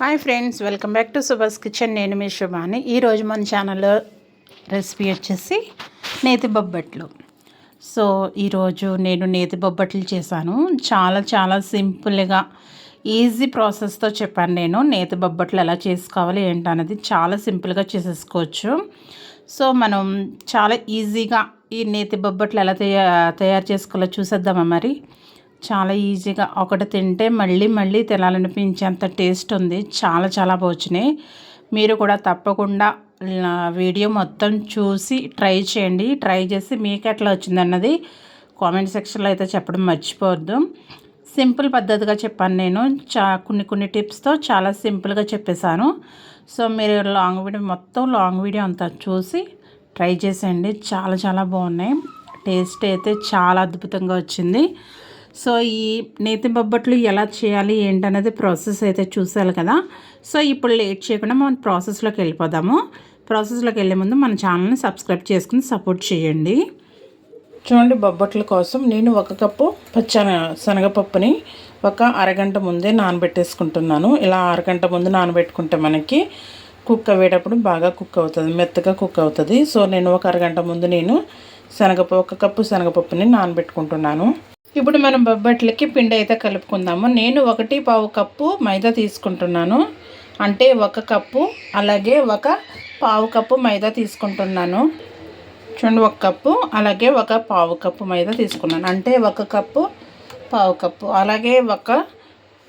Hi friends welcome back to Subhash kitchen. నేను మీ శుభాని. ఈరోజు మన ఛానల్లో రెసిపీ వచ్చేసి నేతి బొబ్బట్లు. సో ఈరోజు నేను నేతి బొబ్బట్లు చేశాను. చాలా చాలా సింపుల్గా ఈజీ ప్రాసెస్తో చెప్పాను నేను నేతి బొబ్బట్లు ఎలా చేసుకోవాలి ఏంటనేది. చాలా సింపుల్గా చేసేసుకోవచ్చు. సో మనం చాలా ఈజీగా ఈ నేతి బొబ్బట్లు ఎలా తయారు చేసుకోవాలో చూసేద్దామా మరి? చాలా ఈజీగా ఒకటి తింటే మళ్ళీ మళ్ళీ తినాలనిపించేంత టేస్ట్ ఉంది. చాలా చాలా బాగున్నాయి మీరు కూడా తప్పకుండా వీడియో మొత్తం చూసి ట్రై చేయండి. ట్రై చేసి మీకు ఎట్లా వచ్చిందన్నది కామెంట్ సెక్షన్లో అయితే చెప్పడం మర్చిపోవద్దు. సింపుల్ పద్ధతిగా చెప్పాను నేను. చా కొన్ని కొన్ని టిప్స్తో చాలా సింపుల్గా చెప్పేశాను. సో మీరు లాంగ్ వీడియో మొత్తం లాంగ్ వీడియో అంతా చూసి ట్రై చేసేయండి. చాలా చాలా బాగున్నాయి. టేస్ట్ అయితే చాలా అద్భుతంగా వచ్చింది. సో ఈ నేతి బొబ్బట్లు ఎలా చేయాలి ఏంటనేది ప్రాసెస్ అయితే చూసాలి కదా. సో ఇప్పుడు లేట్ చేయకుండా మనం ప్రాసెస్లోకి వెళ్ళిపోదాము. ప్రాసెస్లోకి వెళ్ళే ముందు మన ఛానల్ని సబ్స్క్రైబ్ చేసుకుని సపోర్ట్ చేయండి. చూడండి బొబ్బట్ల కోసం నేను ఒక కప్పు పచ్చ శనగపప్పుని ఒక అరగంట ముందే నానబెట్టేసుకుంటున్నాను. ఇలా అరగంట ముందు నానబెట్టుకుంటే మనకి కుక్ అయ్యేటప్పుడు బాగా కుక్ అవుతుంది మెత్తగా కుక్ అవుతుంది. సో నేను ఒక అరగంట ముందు నేను శనగపప్పు ఒక కప్పు శనగపప్పుని నానబెట్టుకుంటున్నాను. ఇప్పుడు మనం బొబ్బట్లకి పిండి అయితే కలుపుకుందాము. నేను ఒకటి పావు కప్పు మైదా తీసుకుంటున్నాను. అంటే ఒక కప్పు అలాగే ఒక పావు కప్పు మైదా తీసుకుంటున్నాను. చూడండి ఒక కప్పు అలాగే ఒక పావు కప్పు మైదా తీసుకున్నాను. అంటే ఒక కప్పు పావు కప్పు అలాగే ఒక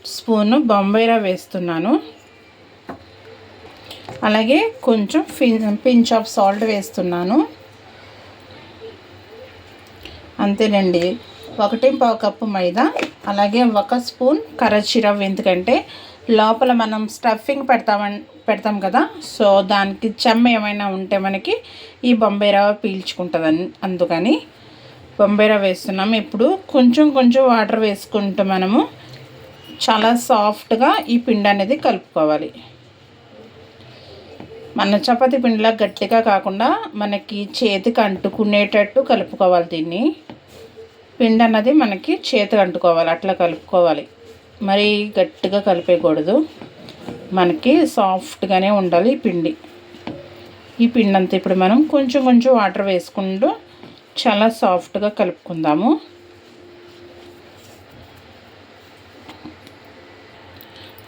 స్పూను బొంబాయిరా వేస్తున్నాను. అలాగే కొంచెం పించ్ ఆఫ్ సాల్ట్ వేస్తున్నాను. అంతేనండి. ఒకటి పావు కప్పు మైదా అలాగే ఒక స్పూన్ కరచిరవ్ ఎందుకంటే లోపల మనం స్టఫింగ్ పెడతామని పెడతాం కదా సో దానికి చెమ్మ ఏమైనా ఉంటే మనకి ఈ బొంబాయి రవ్వ పీల్చుకుంటుంది అందుకని బొంబాయి రవ్వ వేస్తున్నాం. ఇప్పుడు కొంచెం కొంచెం వాటర్ వేసుకుంటూ మనము చాలా సాఫ్ట్గా ఈ పిండి అనేది కలుపుకోవాలి. మన చపాతి పిండిలా గట్టిగా కాకుండా మనకి చేతికి అంటుకునేటట్టు కలుపుకోవాలి దీన్ని. పిండి అన్నది మనకి చేతి అంటుకోవాలి అట్లా కలుపుకోవాలి. మరి గట్టిగా కలిపేయకూడదు. మనకి సాఫ్ట్గానే ఉండాలి ఈ పిండి. ఈ పిండి అంతా ఇప్పుడు మనం కొంచెం కొంచెం వాటర్ వేసుకుంటూ చాలా సాఫ్ట్గా కలుపుకుందాము.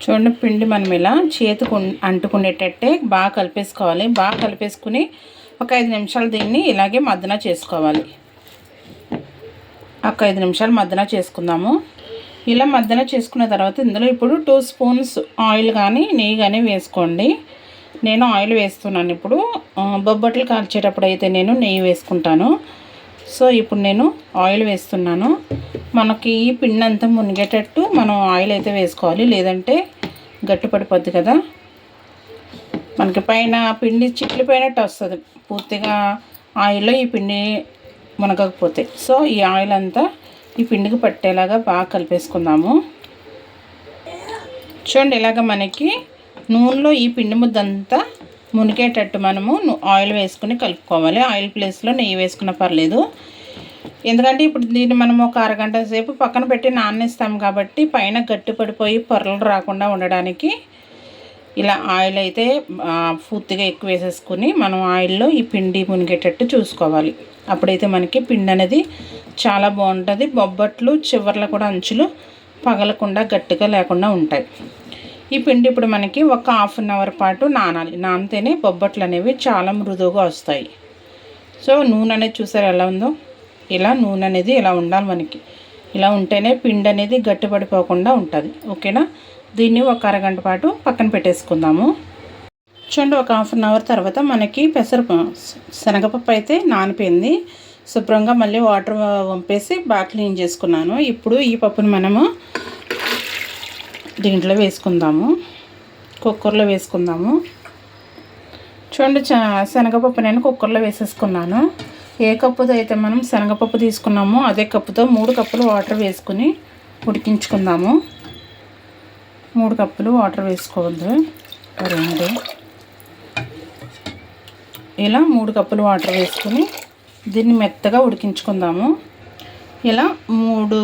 చూడండి పిండి మనం ఇలా చేతికి అంటుకునేటట్టే బాగా కలిపేసుకోవాలి. బాగా కలిపేసుకుని ఒక ఐదు నిమిషాలు దీన్ని ఇలాగే మద్దన చేసుకోవాలి. ఒక ఐదు నిమిషాలు మద్దన చేసుకుందాము. ఇలా మద్దన చేసుకున్న తర్వాత ఇందులో ఇప్పుడు టూ స్పూన్స్ ఆయిల్ కానీ నెయ్యి కానీ వేసుకోండి. నేను ఆయిల్ వేస్తున్నాను ఇప్పుడు. బొబ్బట్లు కాల్చేటప్పుడు అయితే నేను నెయ్యి వేసుకుంటాను. సో ఇప్పుడు నేను ఆయిల్ వేస్తున్నాను. మనకి ఈ పిండి అంతా మునిగేటట్టు మనం ఆయిల్ అయితే వేసుకోవాలి. లేదంటే గట్టి పడిపోద్ది కదా. మనకి పైన పిండి చిట్లు పైనట్టు వస్తుంది. పూర్తిగా ఆయిల్లో ఈ పిండి మునగకపోతే. సో ఈ ఆయిల్ అంతా ఈ పిండికి పట్టేలాగా బాగా కలిపేసుకుందాము. చూడండి ఇలాగ మనకి నూనెలో ఈ పిండి ముద్ద అంతా మునిగేటట్టు మనము ఆయిల్ వేసుకుని కలుపుకోవాలి. ఆయిల్ ప్లేస్లో నెయ్యి వేసుకున్న పర్లేదు. ఎందుకంటే ఇప్పుడు దీన్ని మనం ఒక అరగంట సేపు పక్కన పెట్టి నానేస్తాం కాబట్టి పైన గట్టి పడిపోయి పొరలు రాకుండా ఉండడానికి ఇలా ఆయిల్ అయితే పూర్తిగా ఎక్కువ వేసేసుకుని మనం ఆయిల్లో ఈ పిండి మునిగేటట్టు చూసుకోవాలి. అప్పుడైతే మనకి పిండి అనేది చాలా బాగుంటుంది. బొబ్బట్లు చివర్లో కూడా అంచులు పగలకుండా గట్టిగా లేకుండా ఉంటాయి. ఈ పిండి ఇప్పుడు మనకి ఒక హాఫ్ అన్ అవర్ పాటు నానాలి నానితేనే బొబ్బట్లు అనేవి చాలా మృదువుగా వస్తాయి. సో నూనె అనేది చూసారు ఎలా ఉందో? ఇలా నూనె అనేది ఇలా ఉండాలి మనకి. ఇలా ఉంటేనే పిండి అనేది గట్టిపడిపోకుండా ఉంటుంది. ఓకేనా? దీన్ని ఒక అరగంట పాటు పక్కన పెట్టేసుకుందాము. చూడండి ఒక హాఫ్ అన్ అవర్ తర్వాత మనకి పెసర శనగపప్పు అయితే నానిపోయింది. శుభ్రంగా మళ్ళీ వాటర్ వంపేసి బాగా క్లీన్ చేసుకున్నాను. ఇప్పుడు ఈ పప్పుని మనము దీంట్లో వేసుకుందాము. కుక్కర్లో వేసుకుందాము. చూడండి శనగపప్పు నేను కుక్కర్లో వేసేసుకున్నాను. ఏ కప్పుతో అయితే మనం శనగపప్పు తీసుకున్నామో అదే కప్పుతో మూడు కప్పులు వాటర్ వేసుకుని ఉడికించుకుందాము. మూడు కప్పులు వాటర్ వేసుకోవద్దు. రెండు. ఇలా మూడు కప్పులు వాటర్ వేసుకుని దీన్ని మెత్తగా ఉడికించుకుందాము. ఇలా మూడు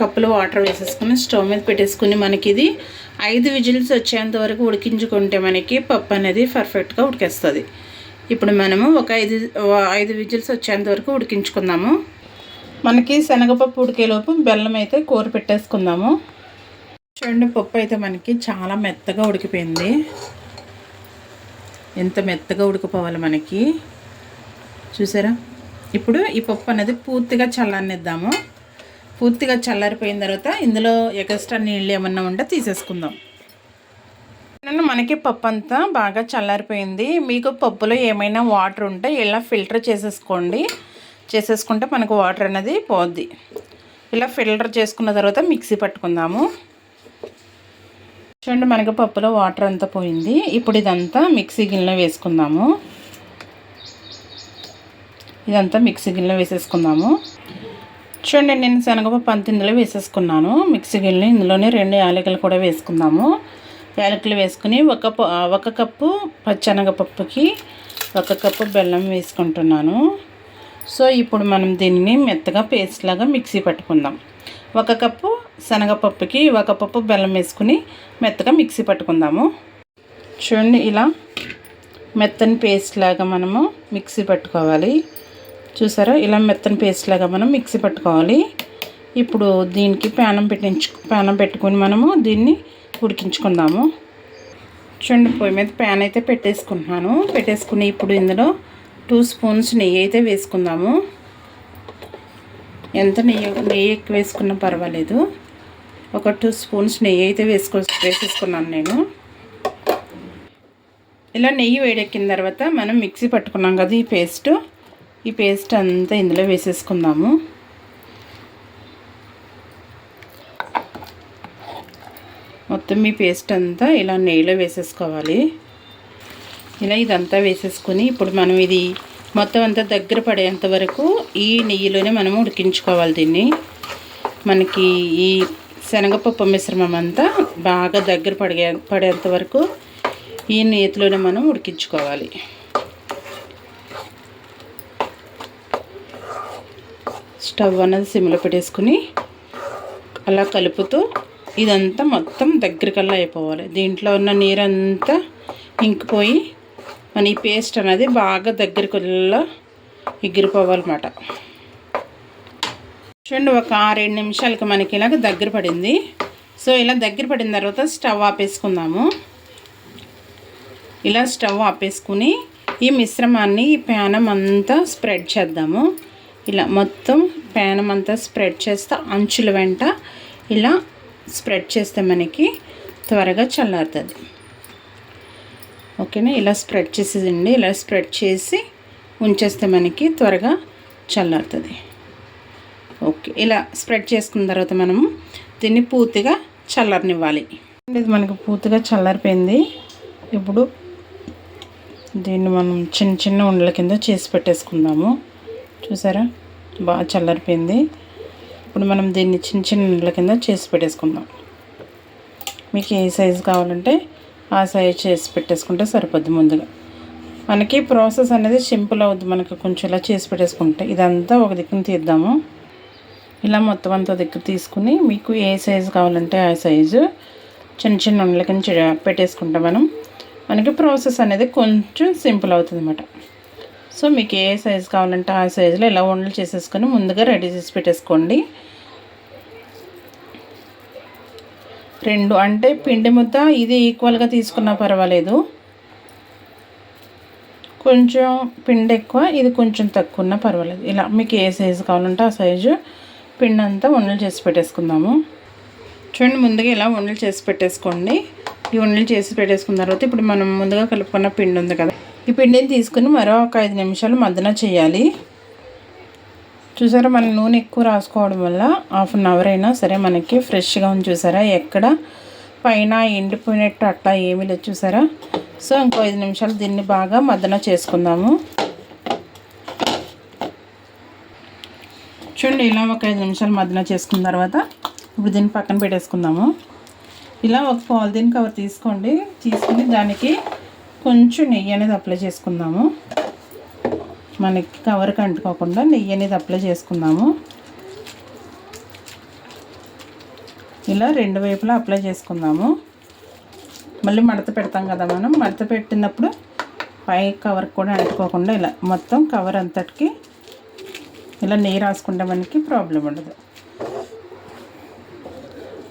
కప్పులు వాటర్ వేసేసుకుని స్టవ్ మీద పెట్టేసుకుని మనకి ఇది ఐదు విజిల్స్ వచ్చేంత వరకు ఉడికించుకుంటే మనకి పప్పు అనేది పర్ఫెక్ట్గా ఉడికేస్తుంది. ఇప్పుడు మనము ఒక ఐదు ఐదు విజిల్స్ వచ్చేంత వరకు ఉడికించుకుందాము. మనకి శనగపప్పు ఉడికేలోపు బెల్లం అయితే కూర పెట్టేసుకుందాము. చూడండి పప్పు అయితే మనకి చాలా మెత్తగా ఉడికిపోయింది. ఎంత మెత్తగా ఉడికిపోవాలి మనకి? చూసారా? ఇప్పుడు ఈ పప్పు అనేది పూర్తిగా చల్లనిద్దాము పూర్తిగా చల్లారిపోయిన తర్వాత ఇందులో ఎక్స్ట్రా నీళ్ళు ఏమన్నా ఉంటే తీసేసుకుందాం. మనకి పప్పు అంతా బాగా చల్లారిపోయింది. మీకు పప్పులో ఏమైనా వాటర్ ఉంటే ఇలా ఫిల్టర్ చేసేసుకోండి. చేసేసుకుంటే మనకు వాటర్ అనేది పోద్ది. ఇలా ఫిల్టర్ చేసుకున్న తర్వాత మిక్సీ పట్టుకుందాము. చూడండి మనగపప్పులో వాటర్ అంతా పోయింది. ఇప్పుడు ఇదంతా మిక్సీ గిన్నెలో వేసుకుందాము. ఇదంతా మిక్సీ గిన్నెలో వేసేసుకుందాము. చూడండి నేను శనగపప్పు అంత ఇందులో వేసేసుకున్నాను. మిక్సీ గిన్నె ఇందులోనే రెండు యాలకులు కూడా వేసుకుందాము. యాలకులు వేసుకుని ఒక ఒక కప్పు పచ్చనగపప్పుకి ఒక కప్పు బెల్లం వేసుకుంటున్నాను. సో ఇప్పుడు మనం దీన్ని మెత్తగా పేస్ట్ లాగా మిక్సీ పట్టుకుందాం. ఒక కప్పు శనగపప్పుకి ఒక పప్పు బెల్లం వేసుకుని మెత్తగా మిక్సీ పట్టుకుందాము. చూడండి ఇలా మెత్తని పేస్ట్ లాగా మనము మిక్సీ పట్టుకోవాలి. చూసారా? ఇలా మెత్తని పేస్ట్ లాగా మనం మిక్సీ పట్టుకోవాలి. ఇప్పుడు దీనికి ప్యానం పెట్టించు ప్యానం పెట్టుకొని మనము దీన్ని ఉడికించుకుందాము. చూడండి పొయ్యి మీద ప్యాన్ అయితే పెట్టేసుకుంటున్నాను. పెట్టేసుకుని ఇప్పుడు ఇందులో టూ స్పూన్స్ నెయ్యి అయితే వేసుకుందాము. ఎంత నెయ్యి నెయ్యి ఎక్కువ వేసుకున్నా పర్వాలేదు. ఒక టూ స్పూన్స్ నెయ్యి అయితే వేసుకో వేసేసుకున్నాను నేను. ఇలా నెయ్యి వేడెక్కిన తర్వాత మనం మిక్సీ పట్టుకున్నాం కదా ఈ పేస్ట్. ఈ పేస్ట్ అంతా ఇందులో వేసేసుకుందాము. మొత్తం ఈ పేస్ట్ అంతా ఇలా నెయ్యిలో వేసేసుకోవాలి. ఇలా ఇదంతా వేసేసుకుని ఇప్పుడు మనం ఇది మొత్తం అంతా దగ్గర పడేంత వరకు ఈ నెయ్యిలోనే మనం ఉడికించుకోవాలి దీన్ని. మనకి ఈ శనగపప్పు మిశ్రమం అంతా బాగా దగ్గర పడే పడేంత వరకు ఈ నేతిలోనే మనం ఉడికించుకోవాలి. స్టవ్ అన్నది సిమ్లో పెట్టేసుకుని అలా కలుపుతూ ఇదంతా మొత్తం దగ్గరికల్లా అయిపోవాలి. దీంట్లో ఉన్న నీరంతా ఇంకిపోయి మన ఈ పేస్ట్ అనేది బాగా దగ్గరికల్లా ఎగిరిపోవాలన్నమాట. చూడండి ఒక ఆరేడు నిమిషాలకి మనకి ఇలాగ దగ్గర పడింది. సో ఇలా దగ్గర పడిన తర్వాత స్టవ్ ఆపేసుకుందాము. ఇలా స్టవ్ ఆపేసుకుని ఈ మిశ్రమాన్ని ఈ ప్యానం అంతా స్ప్రెడ్ చేద్దాము. ఇలా మొత్తం ప్యానం అంతా స్ప్రెడ్ చేస్తే అంచుల వెంట ఇలా స్ప్రెడ్ చేస్తే మనకి త్వరగా చల్లారుతుంది. ఓకేనా? ఇలా స్ప్రెడ్ చేసేదండి ఇలా స్ప్రెడ్ చేసి ఉంచేస్తే మనకి త్వరగా చల్లారుతుంది. ఓకే ఇలా స్ప్రెడ్ చేసుకున్న తర్వాత మనము దీన్ని పూర్తిగా చల్లారనివ్వాలి. ఇది మనకు పూర్తిగా చల్లారిపోయింది. ఇప్పుడు దీన్ని మనం చిన్న చిన్న ఉండల కింద చేసి పెట్టేసుకుందాము. చూసారా? బాగా చల్లారిపోయింది. ఇప్పుడు మనం దీన్ని చిన్న చిన్న ఉండల కింద చేసి పెట్టేసుకుందాం. మీకు ఏ సైజు కావాలంటే ఆ సైజ్ చేసి పెట్టేసుకుంటే సరిపోద్ది ముందుగా. మనకి ప్రాసెస్ అనేది సింపుల్ అవుద్ది మనకి కొంచెం ఇలా చేసి పెట్టేసుకుంటే. ఇదంతా ఒక దిక్కున తీద్దాము. ఇలా మొత్తం అంతా దగ్గర తీసుకుని మీకు ఏ సైజు కావాలంటే ఆ సైజు చిన్న చిన్న ఉండల కింద పెట్టేసుకుంటాం మనం. మనకి ప్రాసెస్ అనేది కొంచెం సింపుల్ అవుతుంది అన్నమాట. సో మీకు ఏ సైజు కావాలంటే ఆ సైజులో ఇలా ఉండలు చేసేసుకొని ముందుగా రెడీ చేసి పెట్టేసుకోండి. రెండు. అంటే పిండి ముద్ద ఇది ఈక్వల్గా తీసుకున్నా పర్వాలేదు. కొంచెం పిండి ఎక్కువ ఇది కొంచెం తక్కువ ఉన్నా పర్వాలేదు. ఇలా మీకు ఏ సైజు కావాలంటే ఆ సైజు పిండి అంతా ఉండలు చేసి పెట్టేసుకుందాము. చూడండి ముందుగా ఇలా ఉండలు చేసి పెట్టేసుకోండి. ఈ ఉండలు చేసి పెట్టేసుకున్న తర్వాత ఇప్పుడు మనం ముందుగా కలుపుకున్న పిండి ఉంది కదా. ఈ పిండిని తీసుకుని మరో ఒక ఐదు నిమిషాలు మద్దన చేయాలి. చూసారా మన నూనె ఎక్కువ రాసుకోవడం వల్ల హాఫ్ అన్ అవర్ అయినా సరే మనకి ఫ్రెష్గా ఉంది చూసారా. ఎక్కడ పైన ఎండిపోయినట్టు అట్లా ఏమీ లేదు చూసారా. సో ఇంకో ఐదు నిమిషాలు దీన్ని బాగా మద్దన చేసుకుందాము. చూడండి ఇలా ఒక ఐదు నిమిషాలు మద్దన చేసుకున్న తర్వాత ఇప్పుడు దీన్ని పక్కన పెట్టేసుకుందాము. ఇలా ఒక పాలిథిన్ కవర్ తీసుకోండి. తీసుకుని దానికి కొంచెం నెయ్యి అనేది అప్లై చేసుకుందాము. మనకి కవర్కి అంటుకోకుండా నెయ్యి అనేది అప్లై చేసుకుందాము. ఇలా రెండు వైపులా అప్లై చేసుకుందాము. మళ్ళీ మడత పెడతాం కదా మనం. మడత పెట్టినప్పుడు పై కవర్ కూడా అంటుకోకుండా ఇలా మొత్తం కవర్ అంతటికి ఇలా నెయ్యి రాసుకుంటే మనకి ప్రాబ్లం ఉండదు.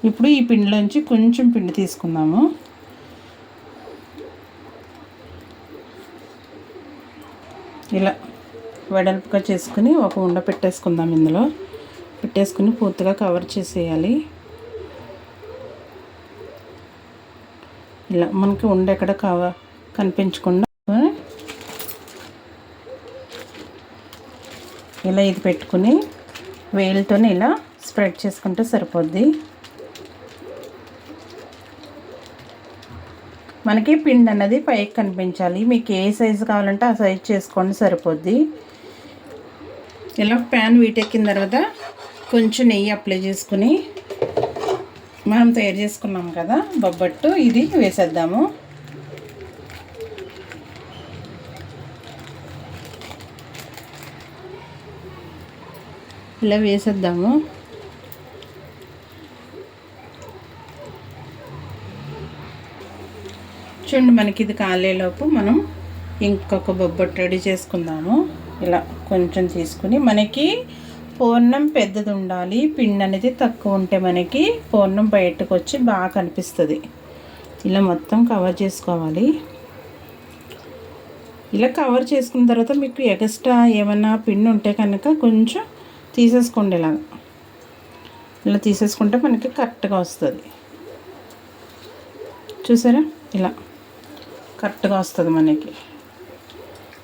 ఇప్పుడు ఈ పిండిలోంచి కొంచెం పిండి తీసుకుందాము. ఇలా వెడల్పుగా చేసుకుని ఒక ఉండ పెట్టేసుకుందాం ఇందులో. పెట్టేసుకుని పూర్తిగా కవర్ చేసేయాలి. ఇలా మనకి ఉండ ఎక్కడ కవర్ కనిపించకుండా ఇలా ఇది పెట్టుకుని వేలుతో ఇలా స్ప్రెడ్ చేసుకుంటే సరిపోద్ది. మనకి పిండి అన్నది పైకి కనిపించాలి. మీకు ఏ సైజు కావాలంటే ఆ సైజు చేసుకోండి సరిపోద్ది. ఇలా ప్యాన్ వీటెక్కిన తర్వాత కొంచెం నెయ్యి అప్లై చేసుకుని మనం తయారు చేసుకున్నాం కదా బొబ్బట్టు ఇది వేసేద్దాము. ఇలా వేసేద్దాము. చూడండి మనకి ఇది కాలేలోపు మనం ఇంకొక బొబ్బట్టు రెడీ చేసుకుందాము. ఇలా. కొంచెం తీసుకుని మనకి పూర్ణం పెద్దది ఉండాలి పిండి అనేది తక్కువ ఉంటే మనకి పూర్ణం బయటకు వచ్చి బాగా కనిపిస్తుంది. ఇలా మొత్తం కవర్ చేసుకోవాలి. ఇలా కవర్ చేసుకున్న తర్వాత మీకు ఎక్స్ట్రా ఏమైనా పిండి ఉంటే కనుక కొంచెం తీసేసుకోండి ఇలా. ఇలా తీసేసుకుంటే మనకి కరెక్ట్గా వస్తుంది. చూసారా? ఇలా కరెక్ట్గా వస్తుంది మనకి.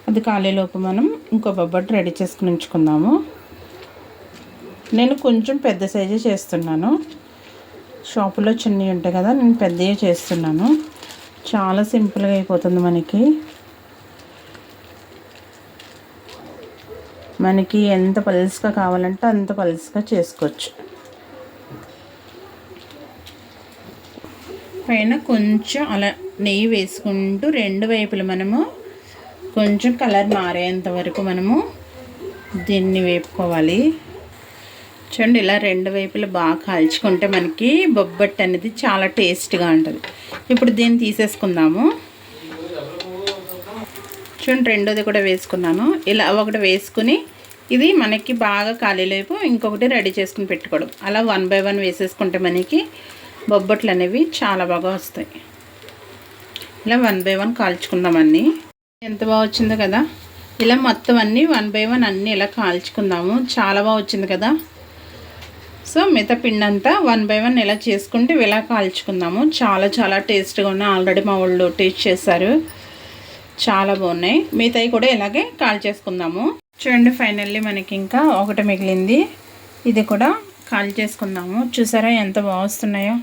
అది కాలేలోపు మనం ఇంకో బొబ్బట్టు రెడీ చేసుకుని ఉంచుకుందాము. నేను కొంచెం పెద్ద సైజే చేస్తున్నాను. షాపులో చిన్నవి ఉంటాయి కదా నేను పెద్దవి చేస్తున్నాను. చాలా సింపుల్గా అయిపోతుంది మనకి. మనకి ఎంత పలుసుగా కావాలంటే అంత పలుసుగా చేసుకోవచ్చు. పైన కొంచెం అలా నెయ్యి వేసుకుంటూ రెండు వైపులు మనము కొంచెం కలర్ మారేంత వరకు మనము దీన్ని వేపుకోవాలి. చూడండి ఇలా రెండు వైపులు బాగా కాల్చుకుంటే మనకి బొబ్బట్టు అనేది చాలా టేస్ట్గా ఉంటుంది. ఇప్పుడు దీన్ని తీసేసుకుందాము. చూడండి రెండోది కూడా వేసుకున్నాను. ఇలా ఒకటి వేసుకుని ఇది మనకి బాగా ఖాళీలేపు ఇంకొకటి రెడీ చేసుకుని పెట్టుకోవడం. అలా వన్ బై వన్ వేసేసుకుంటే మనకి బొబ్బట్లు అనేవి చాలా బాగా వస్తాయి. ఇలా వన్ బై వన్ కాల్చుకుందాం అన్నీ. ఎంత బాగా వచ్చిందో కదా. ఇలా మొత్తం అన్నీ వన్ బై వన్ అన్నీ ఇలా కాల్చుకుందాము. చాలా బాగా వచ్చింది కదా. సో మిగతా పిండి అంతా వన్ బై వన్ ఇలా చేసుకుంటే ఇలా కాల్చుకుందాము. చాలా చాలా టేస్ట్గా ఉన్నాయి. ఆల్రెడీ మా వాళ్ళు టేస్ట్ చేశారు. చాలా బాగున్నాయి. మిగతాయి కూడా ఇలాగే కాల్ చేసుకుందాము. చూడండి ఫైనల్లీ మనకి ఇంకా ఒకటి మిగిలింది. ఇది కూడా కాల్ చేసుకుందాము. చూసారా ఎంత బాగా వస్తున్నాయో.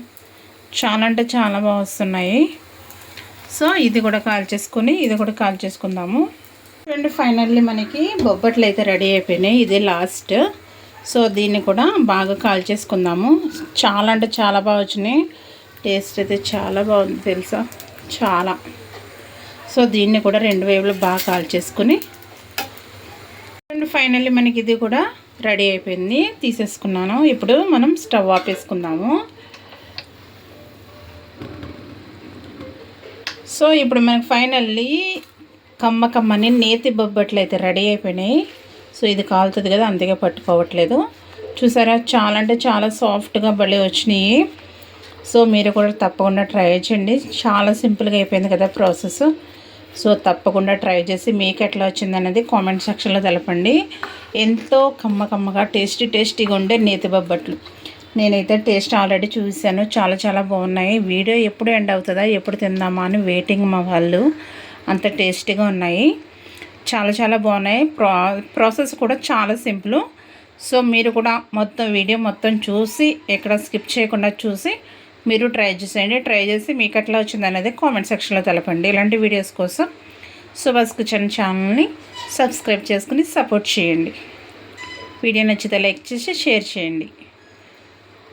చాలా అంటే చాలా బాగా వస్తున్నాయి. సో ఇది కూడా కాల్ చేసుకుని ఇది కూడా కాల్ చేసుకుందాము. చూడండి ఫైనల్లీ మనకి బొబ్బట్లు అయితే రెడీ అయిపోయినాయి. ఇది లాస్ట్ సో దీన్ని కూడా బాగా కాల్ చేసుకుందాము. చాలా అంటే చాలా బాగా వచ్చినాయి. టేస్ట్ అయితే చాలా బాగుంది తెలుసా? చాలా. సో దీన్ని కూడా రెండు వైపులు బాగా కాల్ చేసుకుని ఫైనల్లీ మనకి ఇది కూడా రెడీ అయిపోయింది. తీసేసుకున్నాను. ఇప్పుడు మనం స్టవ్ ఆపేసుకుందాము సో ఇప్పుడు మనకు ఫైనల్లీ కమ్మ కమ్మని నేతి బొబ్బట్లు అయితే రెడీ అయిపోయినాయి. సో ఇది కాలుతుంది కదా అందుకే పట్టుకోవట్లేదు. చూసారా చాలా అంటే చాలా సాఫ్ట్గా భలే వచ్చినాయి. సో మీరు కూడా తప్పకుండా ట్రై చేయండి. చాలా సింపుల్గా అయిపోయింది కదా ప్రాసెస్. సో తప్పకుండా ట్రై చేసి మీకు ఎట్లా వచ్చిందనేది కామెంట్ సెక్షన్లో తెలపండి. ఎంతో కమ్మ కమ్మగా టేస్టీ టేస్టీగా ఉండే నేతి బొబ్బట్లు. నేనైతే టేస్ట్ ఆల్రెడీ చూశాను. చాలా చాలా బాగున్నాయి. వీడియో ఎప్పుడు ఎండ్ అవుతుందా ఎప్పుడు తిందామా అని వెయిటింగ్ మా వాళ్ళు. అంత టేస్టీగా ఉన్నాయి. చాలా చాలా బాగున్నాయి. ప్రా ప్రాసెస్ కూడా చాలా సింపుల్. సో మీరు కూడా మొత్తం వీడియో మొత్తం చూసి ఎక్కడ స్కిప్ చేయకుండా చూసి మీరు ట్రై చేసేయండి. ట్రై చేసి మీకు ఎట్లా వచ్చింది అనేది కామెంట్ సెక్షన్లో తెలపండి. ఇలాంటి వీడియోస్ కోసం సుభాష్ కిచెన్ ఛానల్ని సబ్స్క్రైబ్ చేసుకుని సపోర్ట్ చేయండి. వీడియో నచ్చితే లైక్ చేసి షేర్ చేయండి.